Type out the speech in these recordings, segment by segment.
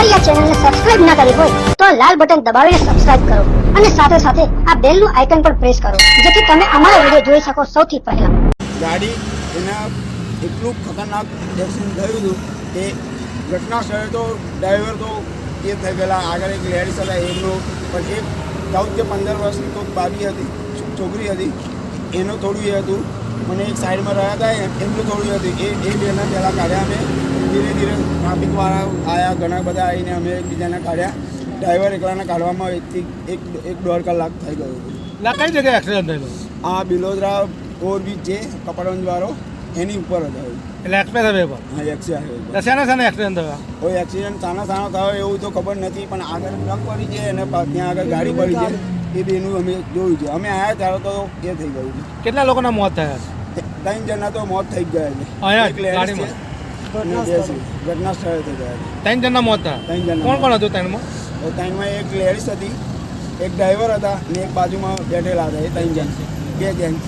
અમારી આ ચેનલને સબસ્ક્રાઇબ ના કરી હોય તો આ લાલ બટન દબાવીને સબસ્ક્રાઇબ કરો અને સાથે સાથે આ બેલનું આઇકન પણ પ્રેસ કરો, જેથી તમે અમારા વીડિયો જોઈ શકો સૌથી પહેલા. ગાડી એના એટલું ખતરનાક એક્સિડન્ટ થયું હતું કે ઘટના સ્થળે તો ડ્રાઈવર તો એ થઈ ગયેલા. આગળ એક લેડીસ હતા એમનો પણ એક ચૌદ કે પંદર વર્ષની તો બાબી હતી છોકરી હતી. એનું થોડું એ હતું. મને એક સાઈડમાં રહ્યા હતા, એમ- એમનું થોડું હતું. એ એ બેના પહેલાં કાઢ્યા અમે. ધીરે ધીરે ટ્રાફિકવાળા આવ્યા ઘણા બધા આવીને અમે એકબીજાને કાઢ્યા. ડ્રાઈવર એકલાને કાઢવામાં એકથી એક એક દોઢ કલાક થઈ ગયો. ના કઈ જગ્યાએ એક્સિડન્ટ થયેલો? આ બિલોદરા ઓવરબ્રિજ છે કપડવંજ વાળો એની ઉપર હતો એટલે એક્સપ્રેસ હવે પર? હા એક્સિડન્ટ એટલે શેના શેના એક્સિડન્ટ થયા? કોઈ એક્સિડન્ટ સાના સાના થયો એવું તો ખબર નથી પણ આગળ ટ્રક પડી છે અને ત્યાં આગળ ગાડી પડી છે. એ બેનું અમે જોયું છે. અમે આવ્યા ત્યારે તો એ થઈ ગયું કેટલા લોકોના મોત થયા ત્રણ જણના તો મોત થઈ ગયા છે. જ છે. ઘટના સ્થળે થઈ ગયા ત્રણ જણના મોત થયા? ત્રણ જણ કોણ કોણ હતું ત્રણમાં? તો ત્રણમાં એક લેડીઝ હતી એક ડ્રાઈવર હતા ને એક બાજુમાં બેઠેલા હતા એ ત્રણ જણ બે જેન્ટ્સ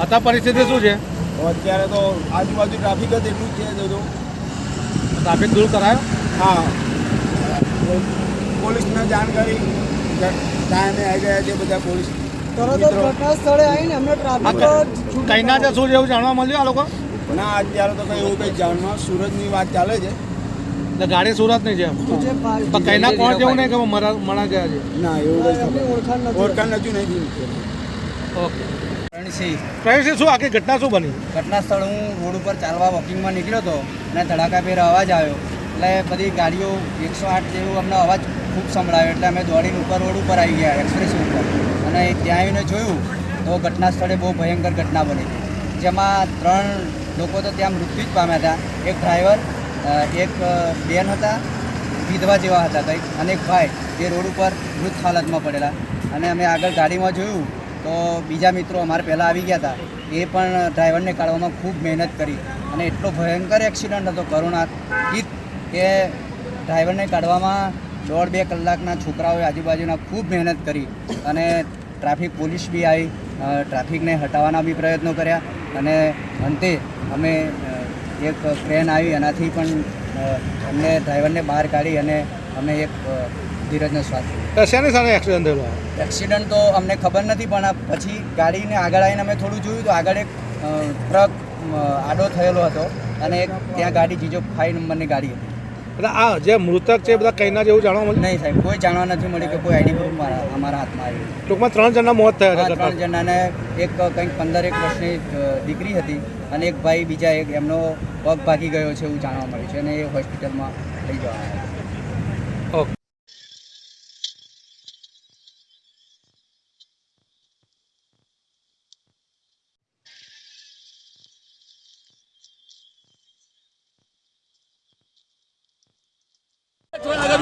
અત્યારે પરિસ્થિતિ શું છે? અત્યારે તો આજુબાજુ ટ્રાફિક જ એટલું જ છે તો ટ્રાફિક દૂર કરાયો? હા. પોલીસને જાણ કરી ટાઈમે આવી ગયા છે બધા પોલીસ તરત જ ઘટના સ્થળે આવીને અમને ટ્રાફિક કઈ ના છે શું જેવું જાણવા મળ્યું આ લોકો? ના અત્યારે તો કંઈ એવું કંઈ જાણવા સુરતની વાત ચાલે છે. એટલે ગાડી સુરત નહીં છે એમ? જે ફા- પણ કઈ ના કોણ જેવું નહીં કે મરા મણા ગયા છે? ના એવું ઓળખાણ નથી. ઓળખાણ નથી નહીં ઓકે. પ્રવીણસિંહ. પ્રવીણસિંહ શું આખી ઘટના શું બની? ઘટના સ્થળ હું રોડ ઉપર ચાલવા વોકિંગમાં નીકળ્યો હતો અને ધડાકાભેર અવાજ આવ્યો. એટલે બધી ગાડીઓ એકસો આઠ જેવું અમને અવાજ ખૂબ સંભળાયો. એટલે અમે દોડીને ઉપર રોડ ઉપર આવી ગયા એક્સપ્રેસ ઉપર. અને ત્યાં આવીને જોયું તો ઘટના સ્થળે બહુ ભયંકર ઘટના બની. જેમાં ત્રણ લોકો તો ત્યાં મૃત્યુ જ પામ્યા હતા. એક ડ્રાઈવર એક બેન હતા, વિધવા જેવા હતા કંઈક, અને એક ભાઈ જે રોડ ઉપર મૃત હાલતમાં પડેલા. અને અમે આગળ ગાડીમાં જોયું તો બીજા મિત્રો અમારે પહેલાં આવી ગયા હતા. એ પણ ડ્રાઈવરને કાઢવામાં ખૂબ મહેનત કરી. અને એટલો ભયંકર એક્સિડન્ટ હતો કરુણાતીત કે ડ્રાઈવરને કાઢવામાં દોઢ બે કલાકના છોકરાઓએ આજુબાજુના ખૂબ મહેનત કરી. અને ટ્રાફિક પોલીસ બી આવી. ટ્રાફિકને હટાવવાના બી પ્રયત્નો કર્યા. અને અંતે અમે એક ક્રેન આવી એનાથી પણ અમને ડ્રાઈવરને બહાર કાઢી અને અમે એક ધીરજનો શ્વાસ તો શેની સાથે એક્સિડન્ટ થયેલો? એક્સિડન્ટ તો અમને ખબર નથી પણ પછી ગાડીને આગળ આવીને અમે થોડું જોયું તો આગળ એક ટ્રક આડો થયેલો હતો અને એક ત્યાં ગાડી જીજો ફાઇવ નંબરની ગાડી હતી. એટલે આ જે મૃતક છે બધા કઈના જેવું જાણવા મળ્યું? નહીં સાહેબ કોઈ જાણવા નથી મળ્યું કે કોઈ આઈડી પ્રૂફ મારા અમારા હાથમાં આવ્યું ટૂંકમાં ત્રણ જણના મોત થયા હતા ત્રણ જણાને એક કંઈક પંદર એક વર્ષની દીકરી હતી અને એક ભાઈ બીજા એક એમનો પગ ભાગી ગયો છે એવું જાણવા મળ્યું છે અને એ હોસ્પિટલમાં લઈ જવા ઓકે.